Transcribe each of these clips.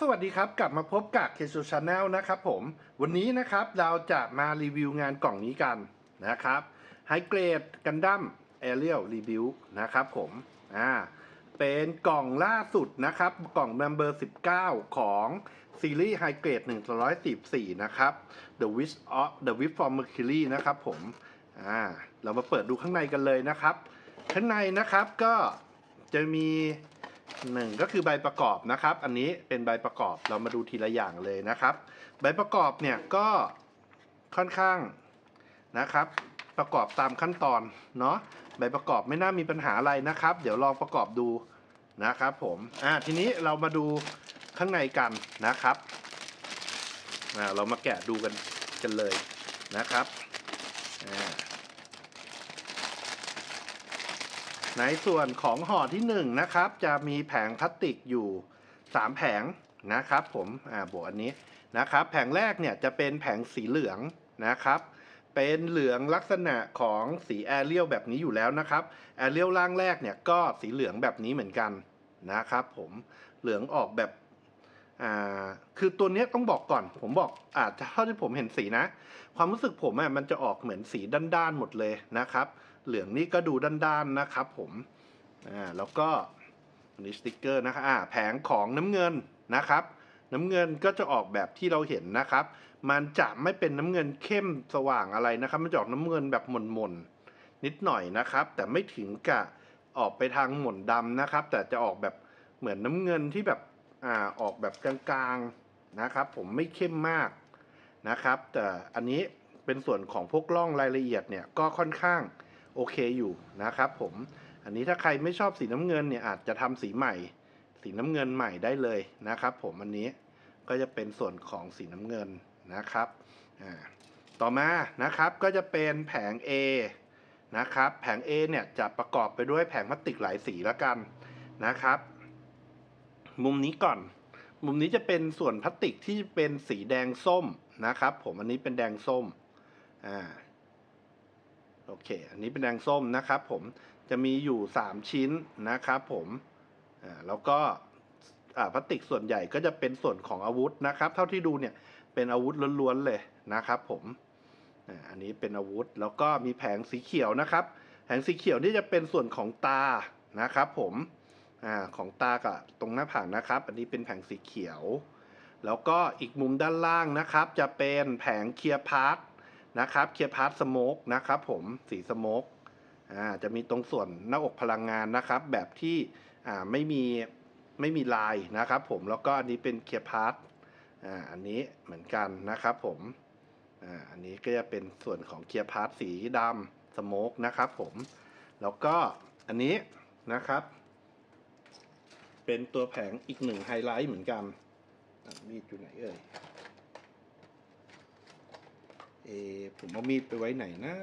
สวัสดีครับกลับมาพบกับเคชูชาแนลนะครับผมวันนี้นะครับเราจะมารีวิวงานกล่องนี้กันนะครับไฮเกรดกันดั้มแอเรียลรีวิวนะครับผมอ่าเป็นกล่องล่าสุดนะครับ กล่อง Number 19 ของซีรีส์ไฮเกรด114นะครับ The Wish of The Wish from Mercury นะครับผมอ่าเรามาเปิดดูข้างในกันเลยนะครับ ข้างในนะครับก็จะมี หนึ่งก็คือใบประกอบนะครับ อันนี้เป็นใบประกอบเรามาดูทีละอย่างเลยนะครับ ใบประกอบเนี่ยก็ค่อนข้างนะครับ ประกอบตามขั้นตอนเนาะใบประกอบไม่น่ามีปัญหาอะไรนะครับ เดี๋ยวลองประกอบดูนะครับผมอ่าทีนี้เรามาดูข้างในกันนะครับอ่าเรามาแกะดูกันกันเลยนะครับอ่า ในส่วนของห่อที่1นงนะครับจะมีแผงพลาสติกอยู่ 3 แผงนะครับผมอ่าบวกอันนี้นะครับ แผงแรกเนี่ยจะเป็นแผงสีเหลืองนะครับ เป็นเหลืองลักษณะของสีแอเรียลแบบนี้อยู่แล้วนะครับแอเรียลล่างแรกเนี่ยก็สีเหลืองแบบนี้เหมือนกันนะครับ ผมเหลืองออกแบบอ่าคือตัวนี้ต้องบอกก่อน ผมบอกอาจจะเท่าที่ผมเห็นสีนะ ความรู้สึกผมอะมันจะออกเหมือนสีด้านๆหมดเลยนะครับ เหลืองนี่ก็ดูด้านๆนะครับผมอ่าแล้วก็นนี้สติกเกอร์นะครับอ่าแผงของน้ำเงินนะครับ น้ำเงินก็จะออกแบบที่เราเห็นนะครับ มันจะไม่เป็นน้ำเงินเข้มสว่างอะไรนะครับ มันจะออกน้ำเงินแบบหม่นๆนิดหน่อยนะครับ แต่ไม่ถึงกับออกไปทางหม่นดำนะครับ แต่จะออกแบบเหมือนน้ำเงินที่แบบอ่าออกแบบกลางๆนะครับ ผมไม่เข้มมากนะครับ แต่อันนี้เป็นส่วนของพวกร่องรายละเอียดเนี่ยก็ค่อนข้าง โอเคอยู่นะครับผม อันนี้ถ้าใครไม่ชอบสีน้ำเงินเนี่ยอาจจะทำสีใหม่ สีน้ำเงินใหม่ได้เลยนะครับ ผมอันนี้ก็จะเป็นส่วนของสีน้ำเงินนะครับอ่าต่อมานะครับก็จะเป็นแผง A นะครับแผง A เนี่ยจะประกอบไปด้วยแผงพลาสติกหลายสีแล้วกันนะครับ มุมนี้ก่อน มุมนี้จะเป็นส่วนพลาสติกที่เป็นสีแดงส้มนะครับ ผมอันนี้เป็นแดงส้มอ่า โอเค อันนี้เป็นแดงส้มนะครับผมจะมีอยู่ 3 ชิ้นนะครับผมอ่าแล้วก็อ่าพลาสติกส่วนใหญ่ก็จะเป็นส่วนของอาวุธนะครับ เท่าที่ดูเนี่ยเป็นอาวุธล้วนๆเลยนะครับผมอ่าอันนี้เป็นอาวุธแล้วก็มีแผงสีเขียวนะครับ แผงสีเขียวนี่จะเป็นส่วนของตานะครับผมอ่าของตากับตรงหน้าผากนะครับ อันนี้เป็นแผงสีเขียว แล้วก็อีกมุมด้านล่างนะครับ จะเป็นแผงเคลียร์พาร์ท นะครับเคลียร์พาร์ทสโมกนะครับผมสีสโมกอ่าจะมีตรงส่วนหน้าอกพลังงานนะครับ แบบที่อ่าไม่มีไม่มีลายนะครับผมแล้วก็อันนี้เป็นเคลียร์พาร์ทอ่าอันนี้เหมือนกันนะครับผมอ่าอันนี้ก็จะเป็นส่วนของเคลียร์พาร์ทสีดำสโมกนะครับผมแล้วก็อันนี้นะครับ เป็นตัวแผงอีกหนึ่งไฮไลท์เหมือนกันมีดอยู่ไหนเอ่ย เอผมเอามีดไปไว้ไหนนะ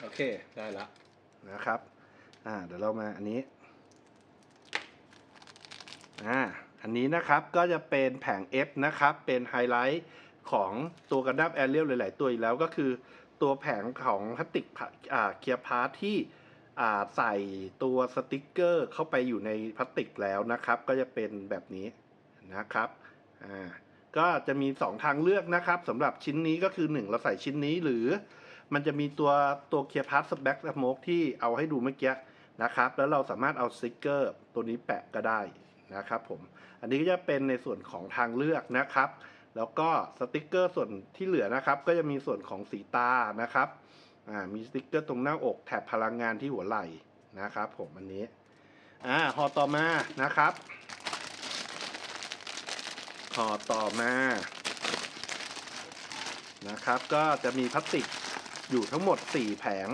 โอเค ได้ละนะครับ อ่า เดี๋ยวเรามาอันนี้ อ่า อันนี้นะครับก็จะเป็นแผง F นะครับ เป็นไฮไลท์ของตัวกันดั้มแอเรียลหลาย ๆ ตัวอีกแล้วก็คือตัวแผงของพลาสติกเคียร์พาร์ทที่ ใส่ตัวสติกเกอร์เข้าไปอยู่ในพลาสติกแล้วนะครับ ก็จะเป็นแบบนี้นะครับอ่าก็จะมี 2 ทางเลือกนะครับสำหรับชิ้นนี้ก็คือ 1 เราใส่ชิ้นนี้หรือ มันจะมีตัวตัวเคลียร์พาร์ทสแบ็กสโมกที่เอาให้ดูเมื่อกี้นะครับ แล้วเราสามารถเอาสติกเกอร์ตัวนี้แปะก็ได้นะครับผมอันนี้ก็จะเป็นในส่วนของทางเลือกนะครับ แล้วก็สติกเกอร์ส่วนที่เหลือนะครับ ก็จะมีส่วนของสีตานะครับ มีสติ๊กเกอร์ตรงหน้าอกแถบพลังงานที่หัวไหล่นะครับ ผมอันนี้อ่าห่อต่อมานะครับห่อต่อมานะครับ ก็จะมีพลาสติกอยู่ทั้งหมด 4 แผง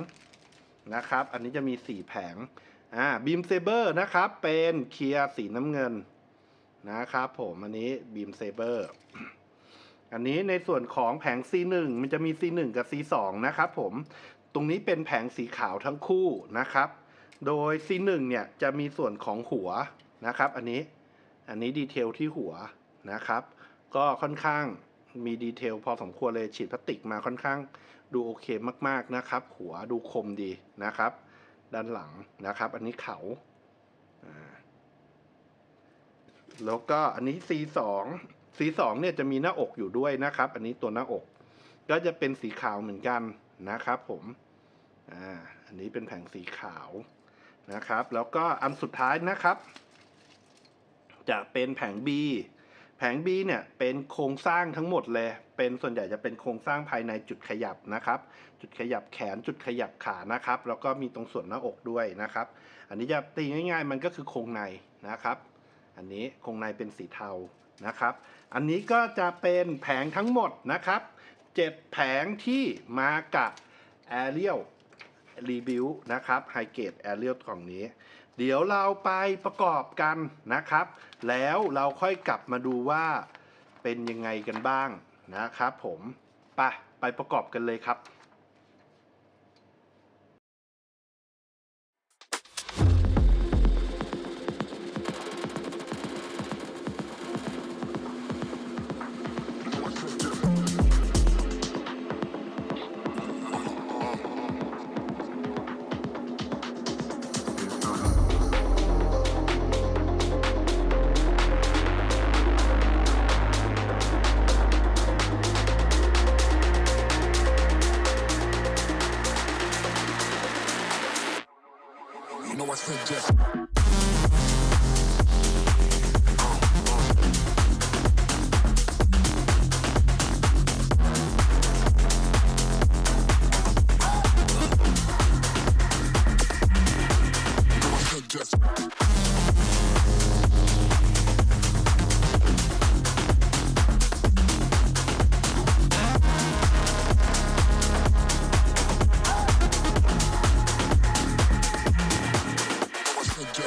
นะครับ อันนี้จะมี 4 แผงอ่าบีมเซเบอร์นะครับ เป็นเคลียร์สีน้ำเงินนะครับผมอันนี้บีมเซเบอร์ อันนี้ในส่วนของแผง C1 มันจะมี C1 กับ C2 นะครับผม ตรงนี้เป็นแผงสีขาวทั้งคู่นะครับ โดย C1 เนี่ยจะมีส่วนของหัวนะครับ อันนี้ อันนี้ดีเทลที่หัวนะครับ ก็ค่อนข้างมีดีเทลพอสมควรเลยฉีดพลาสติกมาค่อนข้างดูโอเคมากๆนะครับ หัวดูคมดีนะครับ ด้านหลังนะครับ อันนี้เขาอ่าแล้วก็อันนี้ C2 C2 เนี่ยจะมีหน้าอกอยู่ด้วยนะครับ อันนี้ตัวหน้าอก ก็จะเป็นสีขาวเหมือนกันนะครับผมอ่าอันนี้เป็นแผงสีขาวนะครับ แล้วก็อันสุดท้ายนะครับ จะเป็นแผง B แผง B เนี่ยเป็นโครงสร้างทั้งหมดเลย เป็นส่วนใหญ่จะเป็นโครงสร้างภายในจุดขยับนะครับ จุดขยับแขนจุดขยับขานะครับ แล้วก็มีตรงส่วนหน้าอกด้วยนะครับ อันนี้จะตีง่าย ๆ มันก็คือโครงในนะครับ อันนี้โครงในเป็นสีเทา นะครับ อันนี้ก็จะเป็นแผงทั้งหมดนะครับเจ็ดแผงที่มากับ Ariel Rebuild นะครับไฮเกต Ariel กล่องนี้ เดี๋ยวเราไปประกอบกันนะครับ แล้วเราค่อยกลับมาดูว่าเป็นยังไงกันบ้างนะครับผม ไปไปประกอบกันเลยครับ You know I said just. อ่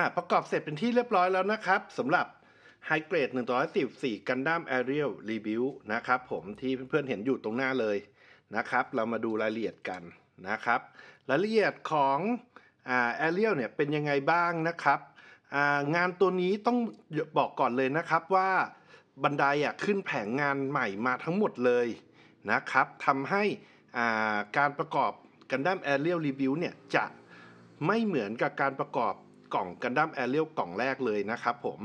าประกอบเสร็จเป็นที่เรียบร้อยแล้วนะครับสำหรับ High Grade 114 Gundam Aerial Rebuild นะครับผมที่เพื่อนๆเห็นอยู่ตรงหน้าเลยนะครับ เรามาดูรายละเอียดกัน นะครับ รายละเอียดของแอ่า Aerial เนี่ยเป็นยังไงบ้างนะครับ งานตัวนี้ต้องบอกก่อนเลยนะครับว่าบันไดอะขึ้นแผงงานใหม่มาทั้งหมดเลยนะครับทำให้การประกอบ Gundam Aerial Rebuild เนี่ยจะไม่เหมือนกับการประกอบกล่องกันดั้มแอเรียลกล่องแรกเลยนะครับผม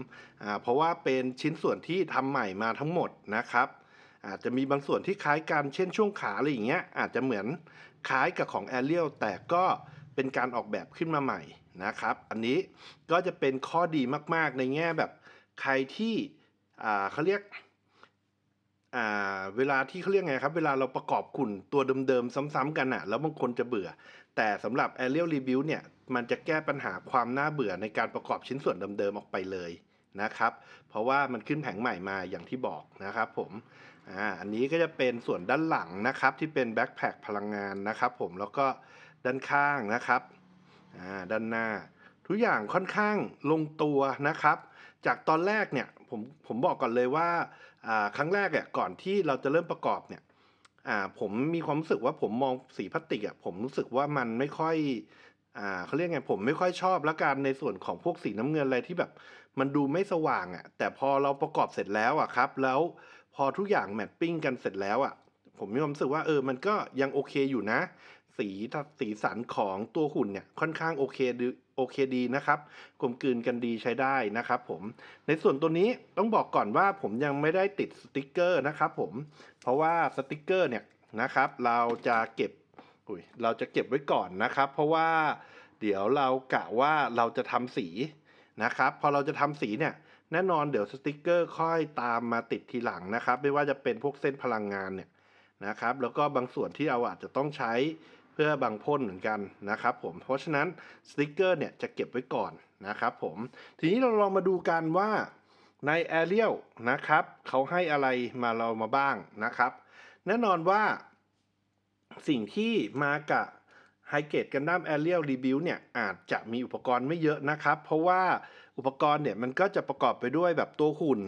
เพราะว่าเป็นชิ้นส่วนที่ทำใหม่มาทั้งหมดนะครับ อาจจะมีบางส่วนที่คล้ายกันเช่นช่วงขาอะไรอย่างเงี้ยอาจจะเหมือนคล้ายกับของแอเรียลแต่ก็เป็นการออกแบบขึ้นมาใหม่นะครับ อันนี้ก็จะเป็นข้อดีมาก ๆ ในแง่แบบใครที่เขาเรียกเวลาที่เขาเรียกไงครับ เวลาเราประกอบขุ่นตัวเดิมๆซ้ำๆกันอะแล้วบางคนจะเบื่อ แต่สำหรับ Aerial Rebuild เนี่ย มันจะแก้ปัญหาความน่าเบื่อในการประกอบชิ้นส่วนเดิมๆออกไปเลยนะครับ เพราะว่ามันขึ้นแผงใหม่มาอย่างที่บอกนะครับผม อ่าอันนี้ก็จะเป็นส่วนด้านหลังนะครับที่เป็นแบ็คแพคพลังงานนะครับผมแล้วก็ด้านข้างนะครับอ่าด้านหน้า ทุกอย่างค่อนข้างลงตัวนะครับ จากตอนแรกเนี่ยผมผมบอกก่อนเลยว่าอ่าครั้งแรกเนี่ยก่อนที่เราจะเริ่มประกอบเนี่ยอ่าผมมีความรู้สึกว่าผมมองสีพลาสติกอะผมรู้สึกว่ามันไม่ค่อยอ่าเขาเรียกไงผมไม่ค่อยชอบละกันในส่วนของพวกสีน้ำเงินอะไรที่แบบ มันดูไม่สว่างอะแต่พอเราประกอบเสร็จแล้วอะครับ แล้ว พอทุกอย่างแมทปิ้งกันเสร็จแล้วอะ ผมมีความรู้สึกว่าเออมันก็ยังโอเคอยู่นะ สีสีสันของตัวหุ่นเนี่ยค่อนข้างโอเคดีโอเคดีนะครับกลมกลืนกันดีใช้ได้นะครับผมในส่วนตัวนี้ต้องบอกก่อนว่าผมยังไม่ได้ติดสติกเกอร์นะครับผมเพราะว่าสติกเกอร์เนี่ยนะครับเราจะเก็บอุยเราจะเก็บไว้ก่อนนะครับ เพราะว่าเดี๋ยวเรากะว่าเราจะทำสีนะครับ พอเราจะทำสีเนี่ย แน่นอนเดี๋ยวสติกเกอร์ค่อยตามมาติดทีหลังนะครับ ไม่ว่าจะเป็นพวกเส้นพลังงานเนี่ยนะครับ แล้วก็บางส่วนที่เราอาจจะต้องใช้เพื่อบางพ่นเหมือนกันนะครับผมเพราะฉะนั้นสติกเกอร์เนี่ยจะเก็บไว้ก่อนนะครับผมทีนี้เราลองมาดูกันว่าใน a อเรียลนะครับเขาให้อะไรมาเรามาบ้างนะครับ แน่นอนว่าสิ่งที่มากับไฮเกตกันดั้มแอเรียลรีบิวเนี่ยอาจจะมีอุปกรณ์ไม่เยอะนะครับ เพราะว่า อุปกรณ์เนี่ยมันก็จะประกอบไปด้วยแบบตัวหุ่น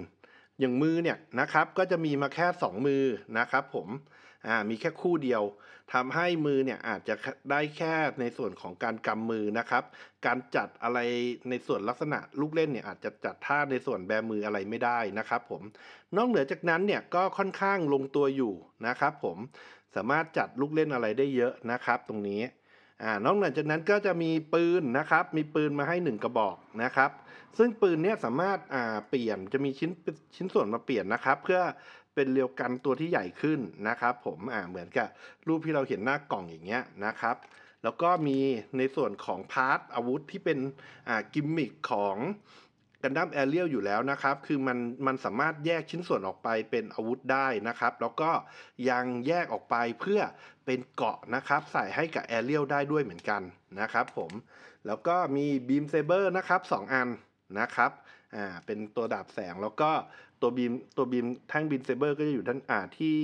อย่างมือเนี่ยนะครับ ก็จะมีมาแค่ 2 มือนะครับผมอ่ามีแค่คู่เดียวทำให้มือเนี่ยอาจจะได้แค่ในส่วนของการกำมือนะครับ การจัดอะไรในส่วนลักษณะลูกเล่นเนี่ยอาจจะจัดท่าในส่วนแบมืออะไรไม่ได้นะครับผมนอกเหนือจากนั้นเนี่ยก็ค่อนข้างลงตัวอยู่นะครับผมสามารถจัดลูกเล่นอะไรได้เยอะนะครับ ตรงนี้อ่านอกเหนือจากนั้นก็จะมีปืนนะครับ มีปืนมาให้หนึ่งกระบอกนะครับ ซึ่งปืนเนี่ยสามารถอ่าเปลี่ยนจะมีชิ้นชิ้นส่วนมาเปลี่ยนนะครับ เพื่อเป็นเรียวกันตัวที่ใหญ่ขึ้นนะครับ ผมอ่าเหมือนกับรูปที่เราเห็นหน้ากล่องอย่างเงี้ยนะครับ แล้วก็มีในส่วนของพาร์ทอาวุธที่เป็นอ่ากิมมิคของกันดั้มแอเรียลอยู่แล้วนะครับ คือมันมันสามารถแยกชิ้นส่วนออกไปเป็นอาวุธได้นะครับ แล้วก็ยังแยกออกไปเพื่อเป็นเกาะนะครับ ใส่ให้กับแอเรียลได้ด้วยเหมือนกันนะครับผม แล้วก็มีบีมเซเบอร์นะครับสองอัน นะครับอ่าเป็นตัวดาบแสงแล้วก็ตัวบีมตัวบีมแท่งบีมเซเบอร์ก็จะอยู่ด้านอ่าที่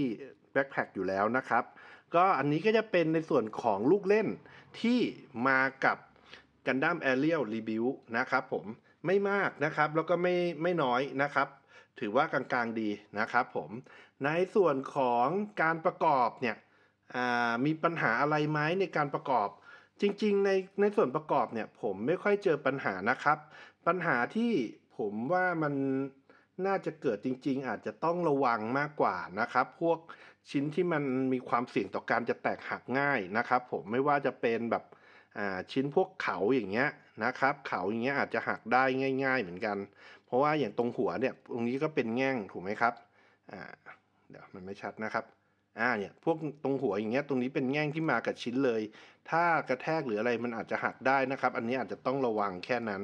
แบ็คแพคอยู่แล้วนะครับ ก็อันนี้ก็จะเป็นในส่วนของลูกเล่นที่มากับกันดั้มแอเรียลรีบิวนะครับผมไม่มากนะครับแล้วก็ไม่ไม่น้อยนะครับ ถือว่ากลางๆดีนะครับผมในส่วนของการประกอบเนี่ยมีปัญหาอะไรไหมในการประกอบ จริงๆ ในในส่วนประกอบเนี่ยผมไม่ค่อยเจอปัญหานะครับ ปัญหาที่ผมว่ามันน่าจะเกิดจริง ๆ อาจจะต้องระวังมากกว่านะครับ พวกชิ้นที่มันมีความเสี่ยงต่อการจะแตกหักง่ายนะครับ ผมไม่ว่าจะเป็นแบบชิ้นพวกเขาอย่างเงี้ยนะครับ เขาอย่างเงี้ยอาจจะหักได้ง่าย ๆ เหมือนกัน เพราะว่าอย่างตรงหัวเนี่ยตรงนี้ก็เป็นแง่งถูกไหมครับอ่าเดี๋ยวมันไม่ชัดนะครับอ่าเนี่ยพวกตรงหัวอย่างเงี้ยตรงนี้เป็นแง่งที่มากับชิ้นเลย ถ้ากระแทกหรืออะไรมันอาจจะหักได้นะครับ อันนี้อาจจะต้องระวังแค่นั้น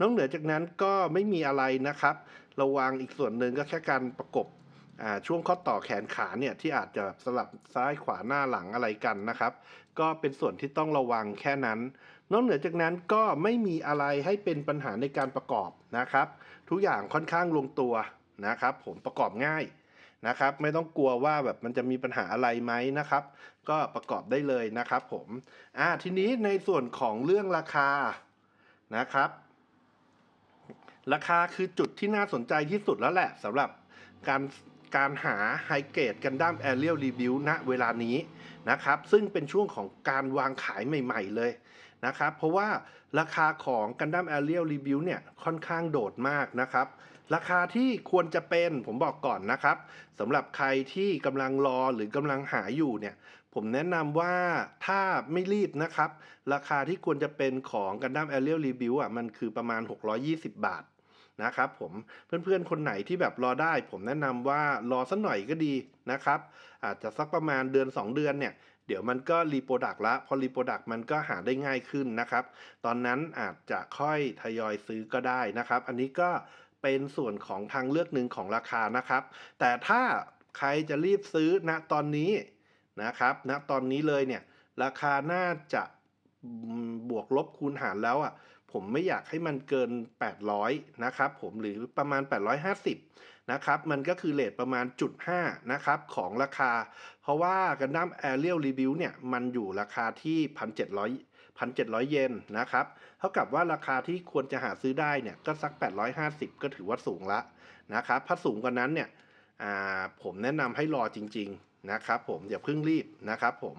นอกเหนือจากนั้นก็ไม่มีอะไรนะครับ ระวังอีกส่วนหนึ่งก็แค่การประกบอ่าช่วงข้อต่อแขนขาเนี่ยที่อาจจะสลับซ้ายขวาหน้าหลังอะไรกันนะครับ ก็เป็นส่วนที่ต้องระวังแค่นั้น นอกเหนือจากนั้นก็ไม่มีอะไรให้เป็นปัญหาในการประกอบนะครับ ทุกอย่างค่อนข้างลงตัวนะครับ ผมประกอบง่ายนะครับ ไม่ต้องกลัวว่าแบบมันจะมีปัญหาอะไรไหมนะครับ ก็ประกอบได้เลยนะครับ ผมอ่าทีนี้ในส่วนของเรื่องราคานะครับ ราคาคือจุดที่น่าสนใจที่สุดแล้วแหละสำหรับการการหาไฮเกรดกันดั้มแอเรียลรีวิวณเวลานี้นะครับ ซึ่งเป็นช่วงของการวางขายใหม่ ๆ เลยนะครับ เพราะว่าราคาของกันดั้มแอเรียลรีวิวเนี่ยค่อนข้างโดดมากนะครับ ราคาที่ควรจะเป็นผมบอกก่อนนะครับสำหรับใครที่กำลังรอหรือกำลังหาอยู่เนี่ยผมแนะนำว่าถ้าไม่รีบนะครับ ราคาที่ควรจะเป็นของกันดั้มแอเรียลรีวิวอะมันคือประมาณ 620 บาท นะครับผมเพื่อนๆ คนไหนที่แบบรอได้ ผมแนะนำว่ารอสักหน่อยก็ดีนะครับ อาจจะสักประมาณเดือน 2 เดือนเนี่ยเดี๋ยวมันก็รีโปรดักต์ละพอรีโปรดักต์มันก็หาได้ง่ายขึ้นนะครับ ตอนนั้นอาจจะค่อยทยอยซื้อก็ได้นะครับ อันนี้ก็เป็นส่วนของทางเลือกหนึ่งของราคานะครับ แต่ถ้าใครจะรีบซื้อณตอนนี้นะครับณตอนนี้เลยเนี่ยราคาน่าจะบวกลบคูณหารแล้วอะ ผมไม่อยากให้มันเกิน 800 นะครับผมหรือประมาณ 850 นะครับ มันก็คือเลทประมาณจุด5นะครับของราคา เพราะว่ากันดั้มแอเรียลรีวิวเนี่ย มันอยู่ราคาที่ 1,700 1,700 เยนนะครับ เท่ากับว่าราคาที่ควรจะหาซื้อได้เนี่ยก็สัก 850 ก็ถือว่าสูงละนะครับ ถ้าสูงกว่านั้นเนี่ยผมแนะนำให้รอจริง ๆ นะครับผมอย่าเพิ่งรีบนะครับผม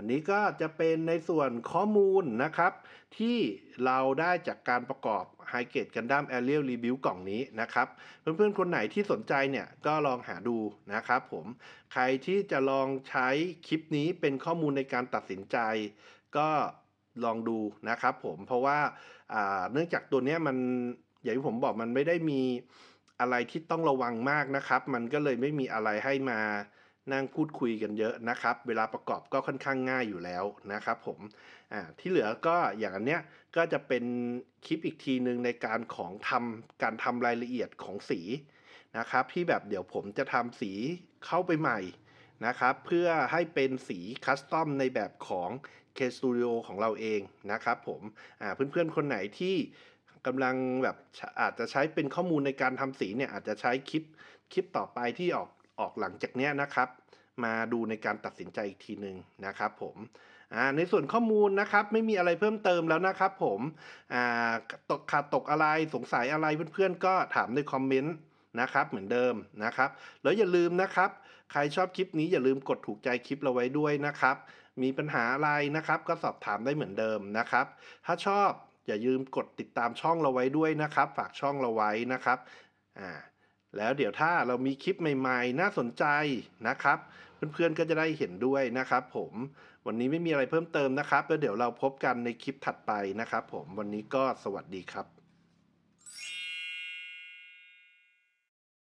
อันนี้ก็จะเป็นในส่วนข้อมูลนะครับ ที่เราได้จากการประกอบ h i g a t e Gundam Aerial Review กล่องนี้นะครับ เพื่อนๆ คนไหนที่สนใจเนี่ยก็ลองหาดูนะครับผม ใครที่จะลองใช้คลิปนี้เป็นข้อมูลในการตัดสินใจ ก็ลองดูนะครับผมเพราะว่าเนื่องจากตัวนี้มันอย่างที่ผมบอกมันไม่ได้มีอะไรที่ต้องระวังมากนะครับ มันก็เลยไม่มีอะไรให้มา นั่งพูดคุยกันเยอะนะครับ เวลาประกอบก็ค่อนข้างง่ายอยู่แล้วนะครับผมอ่าที่เหลือก็อย่างอันเนี้ยก็จะเป็นคลิปอีกทีหนึ่งในการของทำการทำรายละเอียดของสีนะครับ ที่แบบเดี๋ยวผมจะทำสีเข้าไปใหม่นะครับ เพื่อให้เป็นสีคัสตอมในแบบของ K Studio ของเราเองนะครับผมอ่าเพื่อนๆ คนไหนที่กำลังแบบอาจจะใช้เป็นข้อมูลในการทำสีเนี่ยอาจจะใช้คลิปคลิปต่อไปที่ออกออกหลังจากเนี้ยนะครับ มาดูในการตัดสินใจอีกทีหนึ่งนะครับผมในส่วนข้อมูลนะครับไม่มีอะไรเพิ่มเติมแล้วนะครับผมอ่าตกขาดตกอะไรสงสัยอะไรเพื่อนๆ ก็ถามในคอมเมนต์นะครับเหมือนเดิมนะครับ แล้วอย่าลืมนะครับ ใครชอบคลิปนี้อย่าลืมกดถูกใจคลิปเราไว้ด้วยนะครับ มีปัญหาอะไรนะครับ ก็สอบถามได้เหมือนเดิมนะครับ ถ้าชอบอย่าลืมกดติดตามช่องเราไว้ด้วยนะครับ ฝากช่องเราไว้นะครับอ่าแล้วเดี๋ยวถ้าเรามีคลิปใหม่ ๆ น่าสนใจนะครับ เพื่อนๆก็จะได้เห็นด้วยนะครับผมวันนี้ไม่มีอะไรเพิ่มเติมนะครับแล้วเดี๋ยวเราพบกันในคลิปถัดไปนะครับผมวันนี้ก็สวัสดีครับ